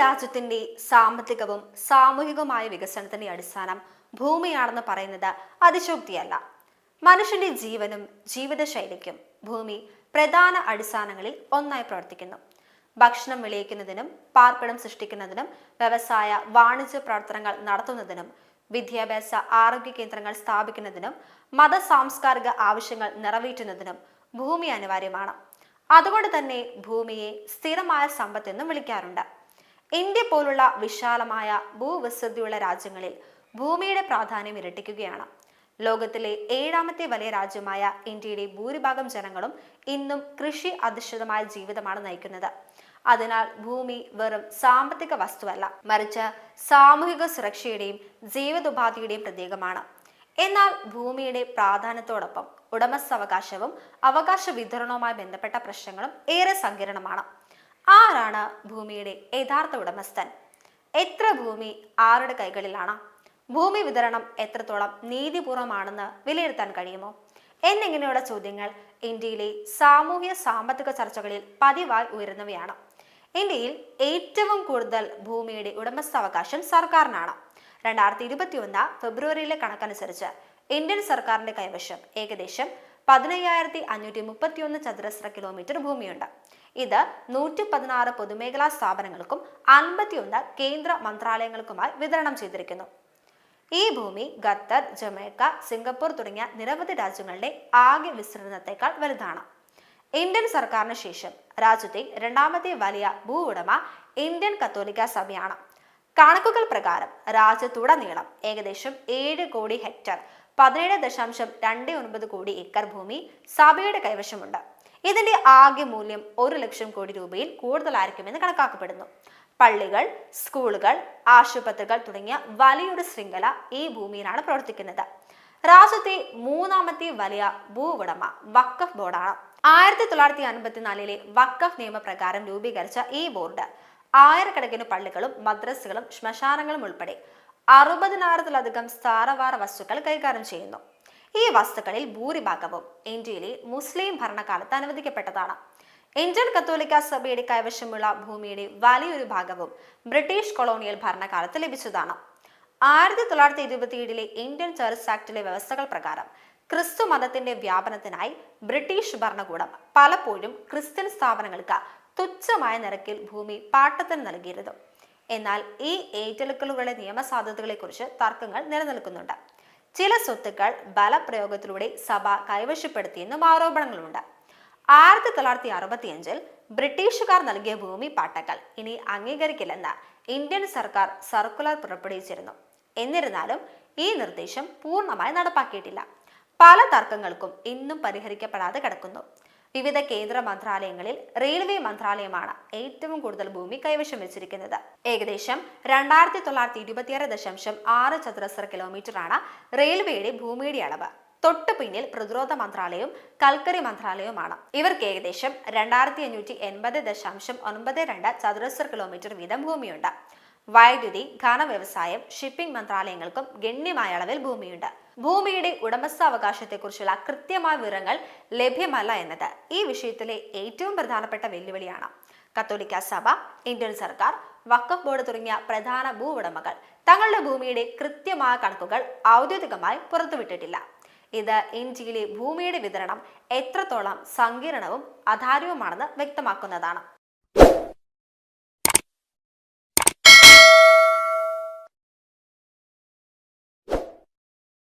രാജ്യത്തിന്റെ സാമ്പത്തികവും സാമൂഹികവുമായ വികസനത്തിന്റെ അടിസ്ഥാനം ഭൂമിയാണെന്ന് പറയുന്നത് അതിശോക്തിയല്ല. മനുഷ്യന്റെ ജീവനും ജീവിതശൈലിക്കും ഭൂമി പ്രധാന അടിസ്ഥാനങ്ങളിൽ ഒന്നായി പ്രവർത്തിക്കുന്നു. ഭക്ഷണം വിളയിക്കുന്നതിനും പാർപ്പിടം സൃഷ്ടിക്കുന്നതിനും വ്യവസായ വാണിജ്യ പ്രവർത്തനങ്ങൾ നടത്തുന്നതിനും വിദ്യാഭ്യാസ ആരോഗ്യ കേന്ദ്രങ്ങൾ സ്ഥാപിക്കുന്നതിനും മത സാംസ്കാരിക ആവശ്യങ്ങൾ നിറവേറ്റുന്നതിനും ഭൂമി അനിവാര്യമാണ്. അതുകൊണ്ട് തന്നെ ഭൂമിയെ സ്ഥിരമായ സമ്പത്തെന്നും വിളിക്കാറുണ്ട്. ഇന്ത്യ പോലുള്ള വിശാലമായ ഭൂവിസ്തൃതിയുള്ള രാജ്യങ്ങളിൽ ഭൂമിയുടെ പ്രാധാന്യം ഇരട്ടിക്കുകയാണ്. ലോകത്തിലെ ഏഴാമത്തെ വലിയ രാജ്യമായ ഇന്ത്യയുടെ ഭൂരിഭാഗം ജനങ്ങളും ഇന്നും കൃഷി അധിഷ്ഠിതമായ ജീവിതമാണ് നയിക്കുന്നത്. അതിനാൽ ഭൂമി വെറും സാമ്പത്തിക വസ്തുവല്ല മറിച്ച് സാമൂഹിക സുരക്ഷയുടെയും ജീവിതോപാധിയുടെയും പ്രതീകമാണ്. എന്നാൽ ഭൂമിയുടെ പ്രാധാന്യത്തോടൊപ്പം ഉടമസ്ഥാവകാശവും അവകാശ വിതരണവുമായി ബന്ധപ്പെട്ട പ്രശ്നങ്ങളും ഏറെ സങ്കീർണമാണ്. ആരാണ് ഭൂമിയുടെ യഥാർത്ഥ ഉടമസ്ഥൻ? എത്ര ഭൂമി ആരുടെ കൈകളിലാണ്? ഭൂമി വിതരണം എത്രത്തോളം നീതിപൂർവമാണെന്ന് വിലയിരുത്താൻ കഴിയുമോ? എന്നിങ്ങനെയുള്ള ചോദ്യങ്ങൾ ഇന്ത്യയിലെ സാമൂഹ്യ സാമ്പത്തിക ചർച്ചകളിൽ പതിവായി ഉയരുന്നവയാണ്. ഇന്ത്യയിൽ ഏറ്റവും കൂടുതൽ ഭൂമിയുടെ ഉടമസ്ഥാവകാശം സർക്കാരിനാണ്. രണ്ടായിരത്തി ഇരുപത്തി ഒന്ന് ഫെബ്രുവരിയിലെ കണക്കനുസരിച്ച് ഇന്ത്യൻ സർക്കാരിന്റെ കൈവശം ഏകദേശം പതിനയ്യായിരത്തി അഞ്ഞൂറ്റി മുപ്പത്തിയൊന്ന് ചതുരശ്ര കിലോമീറ്റർ ഭൂമിയുണ്ട്. ഇത് നൂറ്റി പതിനാറ് പൊതുമേഖലാ സ്ഥാപനങ്ങൾക്കും അൻപത്തിയൊന്ന് കേന്ദ്ര മന്ത്രാലയങ്ങൾക്കുമായി വിതരണം ചെയ്തിരിക്കുന്നു. ഈ ഭൂമി ഖത്തർ ജമൈക്ക സിംഗപ്പൂർ തുടങ്ങിയ നിരവധി രാജ്യങ്ങളുടെ ആകെ വിസ്തീർണത്തെക്കാൾ വലുതാണ്. ഇന്ത്യൻ സർക്കാരിന് ശേഷം രാജ്യത്തെ രണ്ടാമത്തെ വലിയ ഭൂ ഉടമ ഇന്ത്യൻ കത്തോലിക്ക സഭയാണ്. കണക്കുകൾ പ്രകാരം രാജ്യത്തുടനീളം ഏകദേശം ഏഴ് കോടി ഹെക്ടർ പതിനേഴ് ദശാംശം രണ്ട് ഒൻപത് കോടി ഏക്കർ ഭൂമി സഭയുടെ കൈവശമുണ്ട്. ഇതിന്റെ ആകെ മൂല്യം ഒരു ലക്ഷം കോടി രൂപയിൽ കൂടുതലായിരിക്കുമെന്ന് കണക്കാക്കപ്പെടുന്നു. പള്ളികൾ സ്കൂളുകൾ ആശുപത്രികൾ തുടങ്ങിയ വലിയൊരു ശൃംഖല ഈ ഭൂമിയിലാണ് പ്രവർത്തിക്കുന്നത്. രാജ്യത്തെ മൂന്നാമത്തെ വലിയ ഭൂ ഉടമ വക്കഫ് ബോർഡാണ്. ആയിരത്തി തൊള്ളായിരത്തി അൻപത്തിനാലിലെ വക്കഫ് നിയമപ്രകാരം രൂപീകരിച്ച ഈ ബോർഡ് ആയിരക്കണക്കിന് പള്ളികളും മദ്രസകളും ശ്മശാനങ്ങളും ഉൾപ്പെടെ അറുപതിനായിരത്തിലധികം സ്ഥാനവാര വസ്തുക്കൾ കൈകാര്യം ചെയ്യുന്നു. ഈ വസ്തുക്കളിൽ ഭൂരിഭാഗവും ഇന്ത്യയിലെ മുസ്ലിം ഭരണകാലത്ത് അനുവദിക്കപ്പെട്ടതാണ്. ഇന്ത്യൻ കത്തോലിക്ക സഭയുടെ കൈവശമുള്ള ഭൂമിയുടെ വലിയൊരു ഭാഗവും ബ്രിട്ടീഷ് കൊളോണിയൽ ഭരണകാലത്ത് ലഭിച്ചതാണ്. ആയിരത്തി തൊള്ളായിരത്തി ഇരുപത്തിയേഴിലെ ഇന്ത്യൻ ചർച്ച് ആക്ടിലെ വ്യവസ്ഥകൾ പ്രകാരം ക്രിസ്തു മതത്തിന്റെ വ്യാപനത്തിനായി ബ്രിട്ടീഷ് ഭരണകൂടം പലപ്പോഴും ക്രിസ്ത്യൻ സ്ഥാപനങ്ങൾക്ക് തുച്ഛമായ നിരക്കിൽ ഭൂമി പാട്ടത്തിന് നൽകിയിരുന്നു. എന്നാൽ ഈ ഏറ്റെടുക്കലുകളുടെ നിയമസാധ്യതകളെക്കുറിച്ച് തർക്കങ്ങൾ നിലനിൽക്കുന്നുണ്ട്. ചില സ്വത്തുക്കൾ ബലപ്രയോഗത്തിലൂടെ സഭ കൈവശപ്പെടുത്തിയെന്നും ആരോപണങ്ങളുണ്ട് ആയിരത്തി തൊള്ളായിരത്തി അറുപത്തിയഞ്ചിൽ ബ്രിട്ടീഷുകാർ നൽകിയ ഭൂമി പാട്ടകൾ ഇനി അംഗീകരിക്കില്ലെന്ന് ഇന്ത്യൻ സർക്കാർ സർക്കുലർ പുറപ്പെടുവിച്ചിരുന്നു. എന്നിരുന്നാലും ഈ നിർദ്ദേശം പൂർണമായി നടപ്പാക്കിയിട്ടില്ല. പല തർക്കങ്ങൾക്കും ഇന്നും പരിഹരിക്കപ്പെടാതെ കിടക്കുന്നു. വിവിധ കേന്ദ്ര മന്ത്രാലയങ്ങളിൽ റെയിൽവേ മന്ത്രാലയമാണ് ഏറ്റവും കൂടുതൽ ഭൂമി കൈവശം വെച്ചിരിക്കുന്നത്. ഏകദേശം രണ്ടായിരത്തി തൊള്ളായിരത്തി ഇരുപത്തിയാറ് ദശാംശം ആറ് ചതുരശ്ര കിലോമീറ്ററാണ് റെയിൽവേയുടെ ഭൂമിയുടെ അളവ്. തൊട്ടു പിന്നിൽ പ്രതിരോധ മന്ത്രാലയവും കൽക്കരി മന്ത്രാലയവുമാണ്. ഇവർക്ക് ഏകദേശം രണ്ടായിരത്തി അഞ്ഞൂറ്റി എൺപത് ദശാംശം ഒൻപത് രണ്ട് ചതുരശ്ര കിലോമീറ്റർ വീതം ഭൂമിയുണ്ട്. വൈദ്യുതി ഖന വ്യവസായം ഷിപ്പിംഗ് മന്ത്രാലയങ്ങൾക്കും ഗണ്യമായ അളവിൽ ഭൂമിയുണ്ട്. ഭൂമിയുടെ ഉടമസ്ഥാവകാശത്തെക്കുറിച്ചുള്ള കൃത്യമായ വിവരങ്ങൾ ലഭ്യമല്ല എന്നത് ഈ വിഷയത്തിലെ ഏറ്റവും പ്രധാനപ്പെട്ട വെല്ലുവിളിയാണ്. കത്തോലിക്ക സഭ ഇന്ത്യൻ സർക്കാർ വക്കഫ് ബോർഡ് തുടങ്ങിയ പ്രധാന ഭൂ ഉടമകൾ തങ്ങളുടെ ഭൂമിയുടെ കൃത്യമായ കണക്കുകൾ ഔദ്യോഗികമായി പുറത്തുവിട്ടിട്ടില്ല. ഇത് ഇന്ത്യയിലെ ഭൂമിയുടെ വിതരണം എത്രത്തോളം സങ്കീർണവും അധാര്യവുമാണെന്ന് വ്യക്തമാക്കുന്നതാണ്.